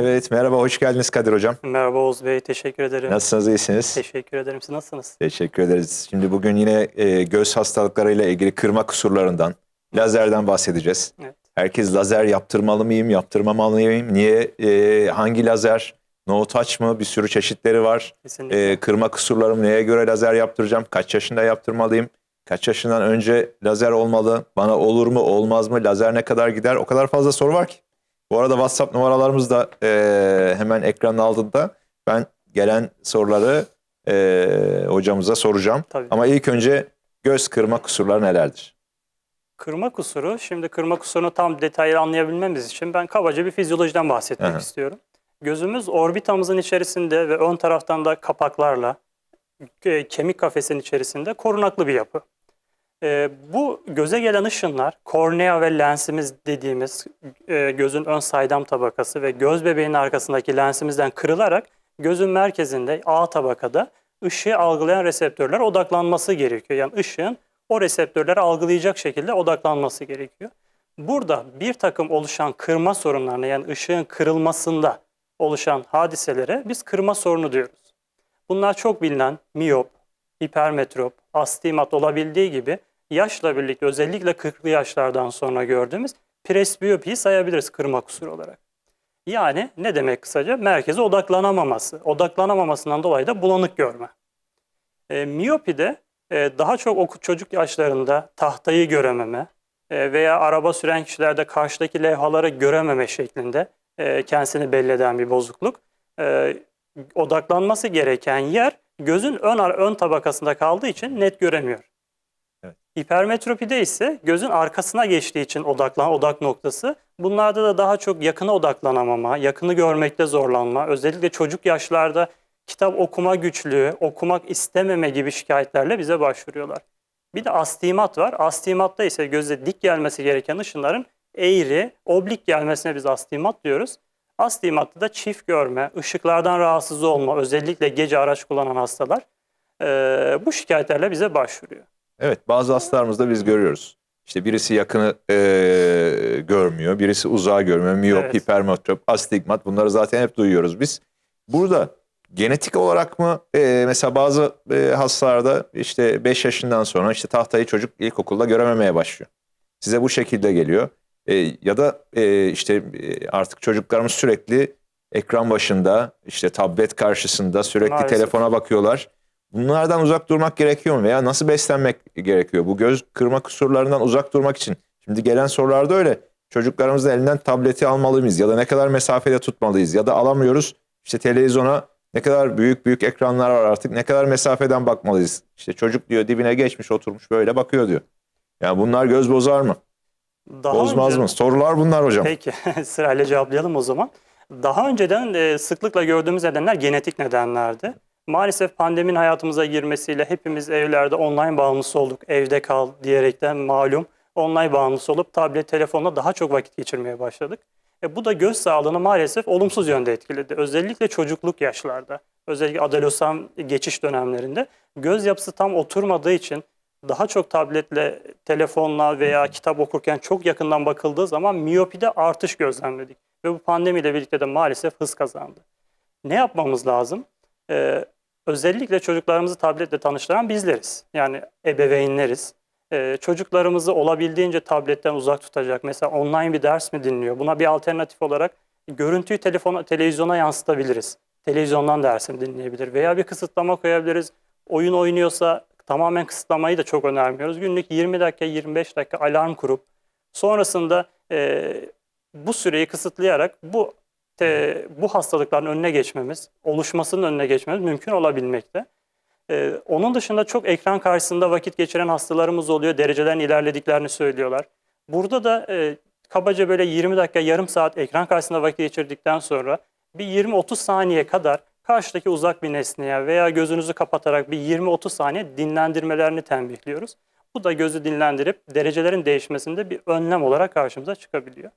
Evet, merhaba, hoş geldiniz Kadir Hocam. Merhaba Oğuz Bey, teşekkür ederim. Nasılsınız, iyisiniz? Teşekkür ederim. Siz nasılsınız? Teşekkür ederiz. Şimdi bugün yine e, göz hastalıklarıyla ilgili kırma kusurlarından, lazerden bahsedeceğiz. Evet. Herkes lazer yaptırmalı mıyım, yaptırmamalı mıyım? Niye, e, hangi lazer? No touch mı? Bir sürü çeşitleri var. Kesinlikle. E, kırma kusurlarım neye göre lazer yaptıracağım? Kaç yaşında yaptırmalıyım? Kaç yaşından önce lazer olmalı? Bana olur mu, olmaz mı? Lazer ne kadar gider? O kadar fazla soru var ki. Bu arada WhatsApp numaralarımız da e, hemen ekranın altında. Ben gelen soruları e, hocamıza soracağım. Tabii. Ama ilk önce göz kırma kusurları nelerdir? Kırma kusuru, şimdi kırma kusurunu tam detaylı anlayabilmemiz için ben kabaca bir fizyolojiden bahsetmek Aha. istiyorum. Gözümüz orbitamızın içerisinde ve ön taraftan da kapaklarla kemik kafesin içerisinde korunaklı bir yapı. E, bu göze gelen ışınlar kornea ve lensimiz dediğimiz e, gözün ön saydam tabakası ve göz bebeğinin arkasındaki lensimizden kırılarak gözün merkezinde A tabakada ışığı algılayan reseptörler odaklanması gerekiyor. Yani ışığın o reseptörleri algılayacak şekilde odaklanması gerekiyor. Burada bir takım oluşan kırma sorunlarına yani ışığın kırılmasında oluşan hadiselere biz kırma sorunu diyoruz. Bunlar çok bilinen miyop, hipermetrop, astigmat olabildiği gibi yaşla birlikte özellikle 40'lı yaşlardan sonra gördüğümüz presbiyopiyi sayabiliriz kırma kusuru olarak. Yani ne demek kısaca? Merkeze odaklanamaması. Odaklanamamasından dolayı da bulanık görme. E, miyopide e, daha çok oku çocuk yaşlarında tahtayı görememe e, veya araba süren kişilerde karşıdaki levhaları görememe şeklinde e, kendisini belli eden bir bozukluk. E, odaklanması gereken yer gözün ön ön tabakasında kaldığı için net göremiyor. Hipermetropide ise gözün arkasına geçtiği için odaklan odak noktası. Bunlarda da daha çok yakına odaklanamama, yakını görmekte zorlanma, özellikle çocuk yaşlarda kitap okuma güçlüğü, okumak istememe gibi şikayetlerle bize başvuruyorlar. Bir de astigmat var. Astigmatta ise göze dik gelmesi gereken ışınların eğri, oblik gelmesine biz astigmat diyoruz. Astigmatta da çift görme, ışıklardan rahatsız olma, özellikle gece araç kullanan hastalar eee, bu şikayetlerle bize başvuruyor. Evet, bazı hastalarımızda biz görüyoruz. İşte birisi yakını e, görmüyor, birisi uzağı görmüyor. Miyop, Evet. hipermetrop, astigmat bunları zaten hep duyuyoruz biz. Burada genetik olarak mı e, mesela bazı e, hastalarda işte 5 yaşından sonra işte tahtayı çocuk ilkokulda görememeye başlıyor. Size bu şekilde geliyor. E, ya da e, işte e, artık çocuklarımız sürekli ekran başında işte tablet karşısında sürekli Maalesef. telefona bakıyorlar. Bunlardan uzak durmak gerekiyor mu veya nasıl beslenmek gerekiyor? Bu göz kırma kusurlarından uzak durmak için. Şimdi gelen sorularda öyle. Çocuklarımızın elinden tableti almalı mıyız? Ya da ne kadar mesafede tutmalıyız? Ya da alamıyoruz. İşte televizyona ne kadar büyük büyük ekranlar var artık. Ne kadar mesafeden bakmalıyız? İşte çocuk diyor dibine geçmiş oturmuş böyle bakıyor diyor. Yani bunlar göz bozar mı? Daha Bozmaz önce- mı? Sorular bunlar hocam. Peki sırayla cevaplayalım o zaman. Daha önceden e, sıklıkla gördüğümüz nedenler genetik nedenlerdi. Maalesef pandeminin hayatımıza girmesiyle hepimiz evlerde online bağımlısı olduk. Evde kal diyerekten malum online bağımlısı olup tablet, telefonla daha çok vakit geçirmeye başladık. E, bu da göz sağlığını maalesef olumsuz yönde etkiledi. Özellikle çocukluk yaşlarda, özellikle adolesan geçiş dönemlerinde göz yapısı tam oturmadığı için daha çok tabletle, telefonla veya kitap okurken çok yakından bakıldığı zaman miyopide artış gözlemledik. Ve bu pandemiyle birlikte de maalesef hız kazandı. Ne yapmamız lazım? Ee, özellikle çocuklarımızı tabletle tanıştıran bizleriz. Yani ebeveynleriz. Ee, çocuklarımızı olabildiğince tabletten uzak tutacak. Mesela online bir ders mi dinliyor? Buna bir alternatif olarak görüntüyü telefona, televizyona yansıtabiliriz. Televizyondan dersini dinleyebilir. Veya bir kısıtlama koyabiliriz. Oyun oynuyorsa tamamen kısıtlamayı da çok önermiyoruz. Günlük 20 dakika, 25 dakika alarm kurup sonrasında e, bu süreyi kısıtlayarak bu te- bu hastalıkların önüne geçmemiz, oluşmasının önüne geçmemiz mümkün olabilmekte. Ee, onun dışında çok ekran karşısında vakit geçiren hastalarımız oluyor. Derecelerin ilerlediklerini söylüyorlar. Burada da e, kabaca böyle 20 dakika, yarım saat ekran karşısında vakit geçirdikten sonra bir 20-30 saniye kadar karşıdaki uzak bir nesneye veya gözünüzü kapatarak bir 20-30 saniye dinlendirmelerini tembihliyoruz. Bu da gözü dinlendirip derecelerin değişmesinde bir önlem olarak karşımıza çıkabiliyor.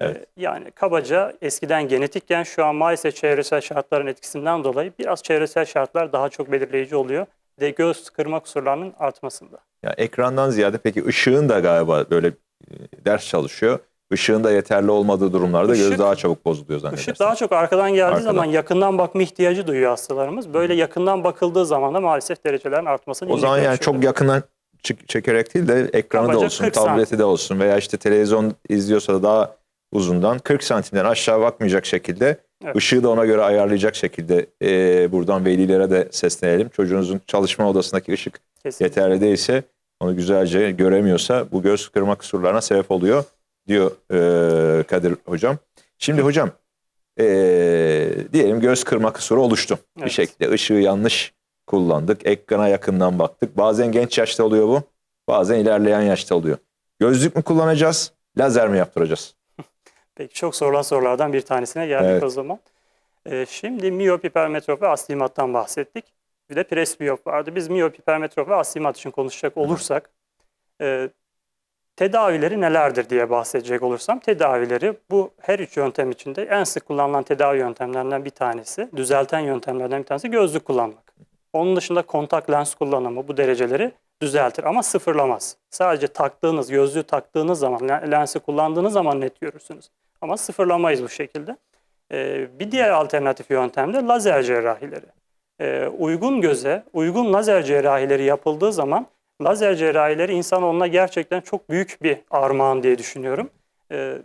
Evet. Ee, Yani kabaca eskiden genetikken şu an maalesef çevresel şartların etkisinden dolayı biraz çevresel şartlar daha çok belirleyici oluyor. De göz kırma kusurlarının artmasında. Ya ekrandan ziyade peki ışığın da galiba böyle e, ders çalışıyor. ışığın da yeterli olmadığı durumlarda göz Işık- daha çabuk bozuluyor zannedersem. Işık daha çok arkadan geldiği Arkadan. zaman yakından bakma ihtiyacı duyuyor hastalarımız. Böyle yakından bakıldığı zaman da maalesef derecelerin artmasını O zaman yani çok yakından çekerek değil de ekranı da Kabaca olsun, 40 santim. tableti de olsun veya işte televizyon izliyorsa da daha uzundan 40 santimden aşağı bakmayacak şekilde Evet. ışığı da ona göre ayarlayacak şekilde e, buradan velilere de seslenelim. Çocuğunuzun çalışma odasındaki ışık Kesinlikle. yeterli değilse onu güzelce göremiyorsa bu göz kırma kusurlarına sebep oluyor diyor e, Kadir hocam. Şimdi hocam e, diyelim göz kırma kusuru oluştu. Bir Evet. şekilde ışığı yanlış kullandık. Ekrana yakından baktık. Bazen genç yaşta oluyor bu. Bazen ilerleyen yaşta oluyor. Gözlük mü kullanacağız? Lazer mi yaptıracağız? Peki çok sorulan sorulardan bir tanesine geldik Evet. o zaman. Ee, şimdi miyop, hipermetrop ve astigmattan bahsettik. Bir de presbiyop vardı. Biz miyop, hipermetrop ve astigmat için konuşacak olursak e, tedavileri nelerdir diye bahsedecek olursam tedavileri bu her üç yöntem içinde en sık kullanılan tedavi yöntemlerinden bir tanesi, düzelten yöntemlerden bir tanesi gözlük kullanmak. Onun dışında kontak lens kullanımı bu dereceleri düzeltir ama sıfırlamaz. Sadece taktığınız, gözlüğü taktığınız zaman, le- lensi kullandığınız zaman net görürsünüz. Ama sıfırlamayız bu şekilde. Ee, bir diğer alternatif yöntem de lazer cerrahileri. Ee, uygun göze, uygun lazer cerrahileri yapıldığı zaman lazer cerrahileri insanoğluna gerçekten çok büyük bir armağan diye düşünüyorum. Ee,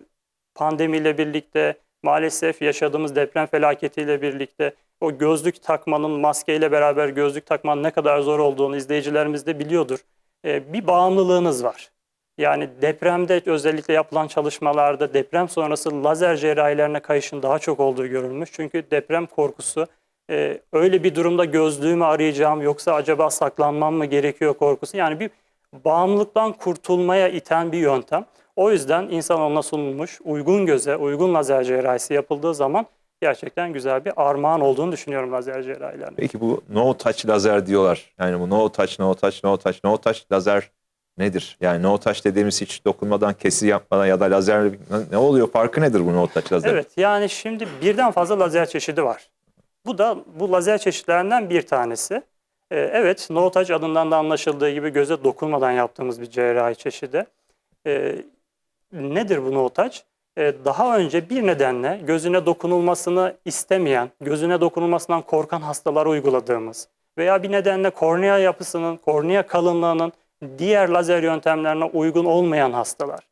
pandemiyle birlikte, maalesef yaşadığımız deprem felaketiyle birlikte o gözlük takmanın, maskeyle beraber gözlük takmanın ne kadar zor olduğunu izleyicilerimiz de biliyordur. Bir bağımlılığınız var. Yani depremde özellikle yapılan çalışmalarda deprem sonrası lazer cerrahilerine kayışın daha çok olduğu görülmüş. Çünkü deprem korkusu e, öyle bir durumda gözlüğümü arayacağım yoksa acaba saklanmam mı gerekiyor korkusu. Yani bir bağımlılıktan kurtulmaya iten bir yöntem. O yüzden insanoğluna sunulmuş uygun göze, uygun lazer cerrahisi yapıldığı zaman gerçekten güzel bir armağan olduğunu düşünüyorum lazer cerrahilerinin. Peki bu no touch lazer diyorlar. Yani bu no touch, no touch, no touch, no touch lazer nedir? Yani no touch dediğimiz hiç dokunmadan, kesi yapmadan ya da lazer ne oluyor? Farkı nedir bu no touch lazer? Evet yani şimdi birden fazla lazer çeşidi var. Bu da bu lazer çeşitlerinden bir tanesi. Ee, evet no touch adından da anlaşıldığı gibi göze dokunmadan yaptığımız bir cerrahi çeşidi. Ee, nedir bu no touch? Ee, daha önce bir nedenle gözüne dokunulmasını istemeyen, gözüne dokunulmasından korkan hastalara uyguladığımız veya bir nedenle kornea yapısının, kornea kalınlığının diğer lazer yöntemlerine uygun olmayan hastalar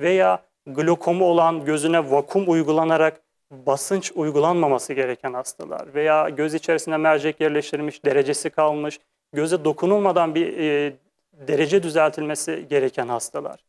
veya glokomu olan gözüne vakum uygulanarak basınç uygulanmaması gereken hastalar veya göz içerisine mercek yerleştirilmiş, derecesi kalmış, göze dokunulmadan bir e, derece düzeltilmesi gereken hastalar.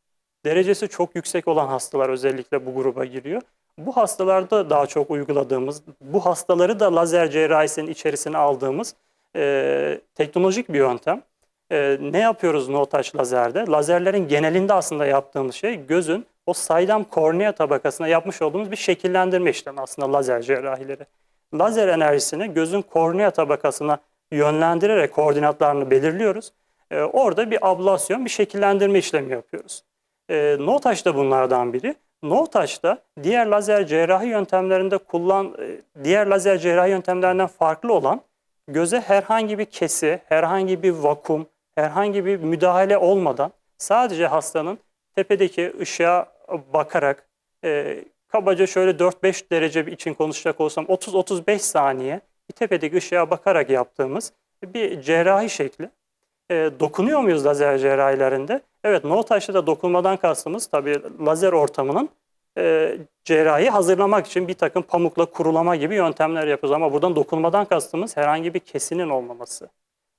Derecesi çok yüksek olan hastalar özellikle bu gruba giriyor. Bu hastalarda daha çok uyguladığımız, bu hastaları da lazer cerrahisinin içerisine aldığımız e, teknolojik bir yöntem. E, ne yapıyoruz no touch lazerde? Lazerlerin genelinde aslında yaptığımız şey gözün o saydam kornea tabakasına yapmış olduğumuz bir şekillendirme işlemi aslında lazer cerrahileri. Lazer enerjisini gözün kornea tabakasına yönlendirerek koordinatlarını belirliyoruz. E, orada bir ablasyon, bir şekillendirme işlemi yapıyoruz. E, no touch da bunlardan biri. No touch'ta diğer lazer cerrahi yöntemlerinde kullan e, diğer lazer cerrahi yöntemlerinden farklı olan göze herhangi bir kesi, herhangi bir vakum, herhangi bir müdahale olmadan sadece hastanın tepedeki ışığa bakarak e, kabaca şöyle 4-5 derece için konuşacak olsam 30-35 saniye bir tepedeki ışığa bakarak yaptığımız bir cerrahi şekli. E, dokunuyor muyuz lazer cerrahilerinde? Evet, no touch'ta da dokunmadan kastımız tabii lazer ortamının e, cerrahi hazırlamak için bir takım pamukla kurulama gibi yöntemler yapıyoruz. Ama buradan dokunmadan kastımız herhangi bir kesinin olmaması.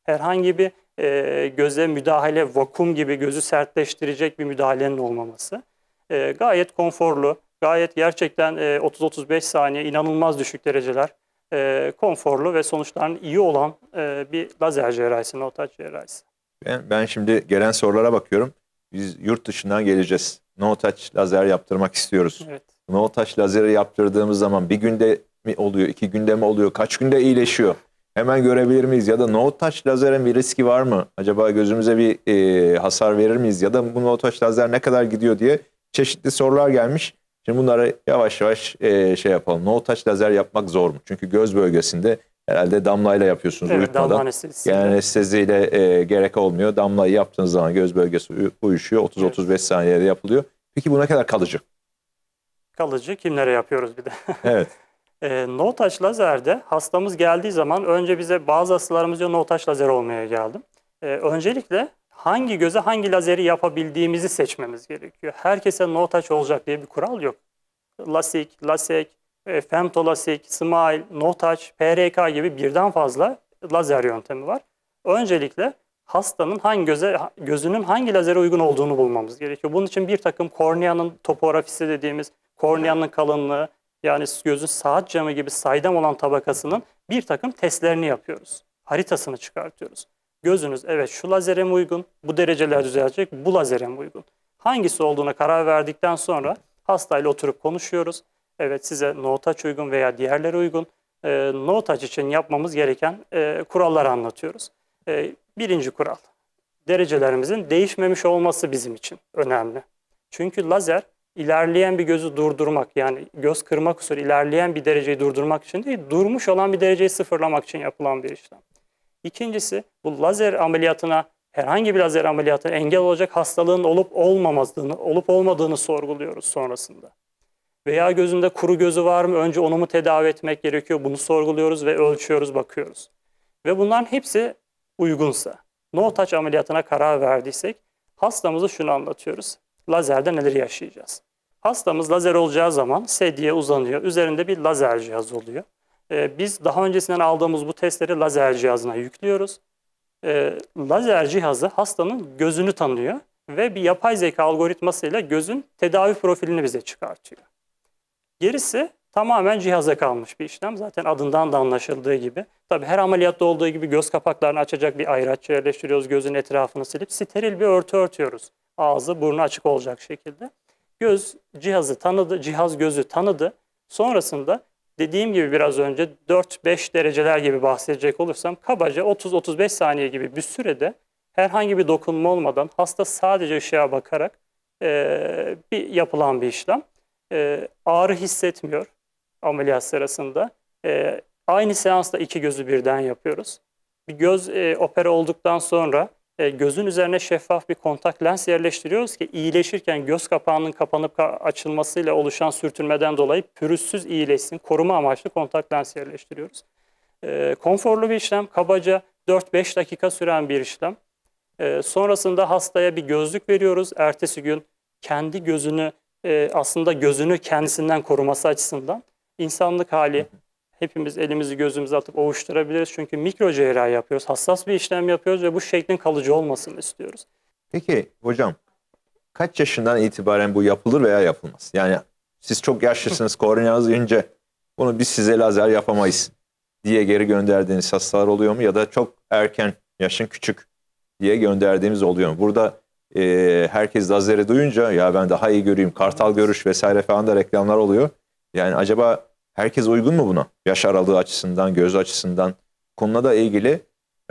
Herhangi bir e, göze müdahale, vakum gibi gözü sertleştirecek bir müdahalenin olmaması. E, gayet konforlu, gayet gerçekten e, 30-35 saniye inanılmaz düşük dereceler e, konforlu ve sonuçların iyi olan e, bir lazer cerrahisi, no touch cerrahisi. Ben, ben şimdi gelen sorulara bakıyorum. Biz yurt dışından geleceğiz. No touch lazer yaptırmak istiyoruz. Evet. No touch lazeri yaptırdığımız zaman bir günde mi oluyor, iki günde mi oluyor, kaç günde iyileşiyor? Hemen görebilir miyiz? Ya da no touch lazerin bir riski var mı? Acaba gözümüze bir e, hasar verir miyiz? Ya da bu no touch lazer ne kadar gidiyor diye çeşitli sorular gelmiş. Şimdi bunları yavaş yavaş e, şey yapalım. No touch lazer yapmak zor mu? Çünkü göz bölgesinde herhalde damlayla yapıyorsunuz Evet, uyutmadan. damla anestezisi. Yani anesteziyle e, gerek olmuyor. Damlayı yaptığınız zaman göz bölgesi uy- uyuşuyor. 30-35 saniyede yapılıyor. Peki bu ne kadar kalıcı? Kalıcı kimlere yapıyoruz bir de. Evet. E, no touch lazerde hastamız geldiği zaman önce bize bazı hastalarımız diyor no touch lazer olmaya geldim. E, öncelikle hangi göze hangi lazeri yapabildiğimizi seçmemiz gerekiyor. Herkese no touch olacak diye bir kural yok. LASIK, LASEK, e, femtolasik, SMILE, no touch, PRK gibi birden fazla lazer yöntemi var. Öncelikle hastanın hangi göze gözünün hangi lazere uygun olduğunu bulmamız gerekiyor. Bunun için bir takım korneanın topografisi dediğimiz korneanın kalınlığı yani gözün saat camı gibi saydam olan tabakasının bir takım testlerini yapıyoruz. Haritasını çıkartıyoruz. Gözünüz evet şu lazere mi uygun, bu dereceler düzelecek, bu lazere mi uygun? Hangisi olduğuna karar verdikten sonra hastayla oturup konuşuyoruz. Evet size no touch uygun veya diğerleri uygun. E, no touch için yapmamız gereken e, kuralları anlatıyoruz. E, birinci kural, derecelerimizin değişmemiş olması bizim için önemli. Çünkü lazer ilerleyen bir gözü durdurmak yani göz kırma kusuru ilerleyen bir dereceyi durdurmak için değil, durmuş olan bir dereceyi sıfırlamak için yapılan bir işlem. İkincisi bu lazer ameliyatına herhangi bir lazer ameliyatına engel olacak hastalığın olup olmamadığını, olup olmadığını sorguluyoruz sonrasında. Veya gözünde kuru gözü var mı? Önce onu mu tedavi etmek gerekiyor? Bunu sorguluyoruz ve ölçüyoruz, bakıyoruz. Ve bunların hepsi uygunsa, no touch ameliyatına karar verdiysek hastamızı şunu anlatıyoruz. Lazerde neler yaşayacağız? Hastamız lazer olacağı zaman sedye uzanıyor. Üzerinde bir lazer cihaz oluyor. Ee, biz daha öncesinden aldığımız bu testleri lazer cihazına yüklüyoruz. Ee, lazer cihazı hastanın gözünü tanıyor ve bir yapay zeka algoritmasıyla gözün tedavi profilini bize çıkartıyor. Gerisi tamamen cihaza kalmış bir işlem. Zaten adından da anlaşıldığı gibi. Tabii her ameliyatta olduğu gibi göz kapaklarını açacak bir ayraç yerleştiriyoruz. Gözün etrafını silip steril bir örtü örtüyoruz. Ağzı, burnu açık olacak şekilde. Göz cihazı tanıdı, cihaz gözü tanıdı. Sonrasında dediğim gibi biraz önce 4-5 dereceler gibi bahsedecek olursam kabaca 30-35 saniye gibi bir sürede herhangi bir dokunma olmadan hasta sadece ışığa bakarak eee, bir yapılan bir işlem. Eee, ağrı hissetmiyor ameliyat sırasında. Eee, aynı seansta iki gözü birden yapıyoruz. Bir göz eee, opera olduktan sonra e, gözün üzerine şeffaf bir kontak lens yerleştiriyoruz ki iyileşirken göz kapağının kapanıp ka- açılmasıyla oluşan sürtünmeden dolayı pürüzsüz iyileşsin. Koruma amaçlı kontak lens yerleştiriyoruz. E, konforlu bir işlem. Kabaca 4-5 dakika süren bir işlem. E, sonrasında hastaya bir gözlük veriyoruz. Ertesi gün kendi gözünü e, aslında gözünü kendisinden koruması açısından insanlık hali hepimiz elimizi gözümüzü atıp ovuşturabiliriz. Çünkü mikro cerrahi yapıyoruz. Hassas bir işlem yapıyoruz ve bu şeklin kalıcı olmasını istiyoruz. Peki hocam kaç yaşından itibaren bu yapılır veya yapılmaz? Yani siz çok yaşlısınız korneanız ince bunu biz size lazer yapamayız diye geri gönderdiğiniz hastalar oluyor mu? Ya da çok erken yaşın küçük diye gönderdiğimiz oluyor mu? Burada e, herkes lazeri duyunca ya ben daha iyi göreyim kartal görüş vesaire falan da reklamlar oluyor. Yani acaba herkes uygun mu buna? Yaş aralığı açısından, göz açısından konuna da ilgili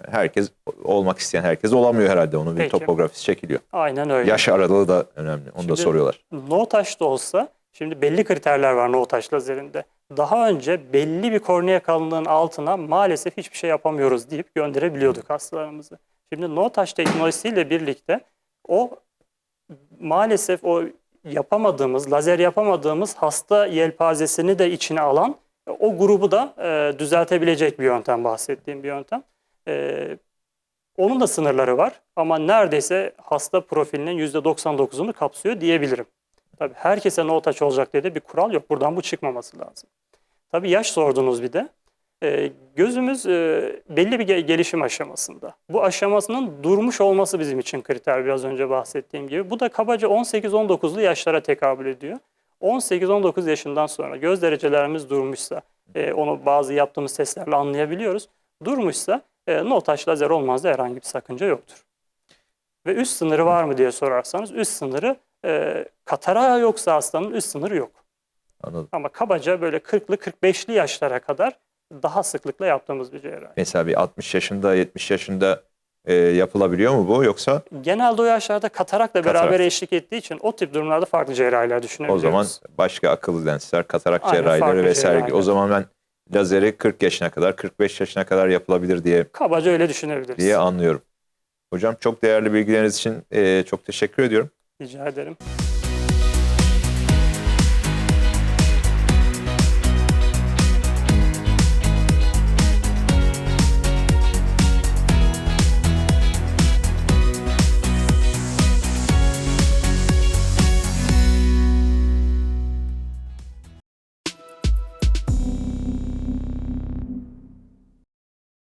herkes olmak isteyen herkes olamıyor herhalde. Onun bir topografisi çekiliyor. Aynen öyle. Yaş aralığı da önemli. Onu da Şimdi- soruyorlar. No da olsa şimdi belli kriterler var no touch lazerinde. Daha önce belli bir kornea kalınlığının altına maalesef hiçbir şey yapamıyoruz deyip gönderebiliyorduk hastalarımızı. Şimdi no touch teknolojisiyle birlikte o maalesef o yapamadığımız, lazer yapamadığımız hasta yelpazesini de içine alan o grubu da e, düzeltebilecek bir yöntem bahsettiğim bir yöntem. E, onun da sınırları var ama neredeyse hasta profilinin %99'unu kapsıyor diyebilirim. Tabii herkese no touch olacak diye de bir kural yok. Buradan bu çıkmaması lazım. Tabii yaş sordunuz bir de. Ee, gözümüz e, belli bir ge- gelişim aşamasında. Bu aşamasının durmuş olması bizim için kriter biraz önce bahsettiğim gibi. Bu da kabaca 18-19'lu yaşlara tekabül ediyor. 18-19 yaşından sonra göz derecelerimiz durmuşsa, e, onu bazı yaptığımız testlerle anlayabiliyoruz. Durmuşsa e, no touch lazer olmazda herhangi bir sakınca yoktur. Ve üst sınırı var mı diye sorarsanız üst sınırı e, katara yoksa hastanın üst sınırı yok. Anladım. Ama kabaca böyle 40'lı 45'li yaşlara kadar daha sıklıkla yaptığımız bir cerrahi. Mesela bir 60 yaşında 70 yaşında e, yapılabiliyor mu bu yoksa Genelde o yaşlarda katarakla beraber Katarakt. eşlik ettiği için o tip durumlarda farklı cerrahiler o düşünebiliyoruz. zaman başka akıllı lensler, katarak Aynen, cerrahileri vesaire. cerrahiler. O zaman ben lazeri 40 yaşına kadar 45 yaşına kadar yapılabilir diye Kabaca öyle düşünebiliriz. diye anlıyorum. Hocam çok değerli bilgileriniz için e, çok teşekkür ediyorum. Rica ederim.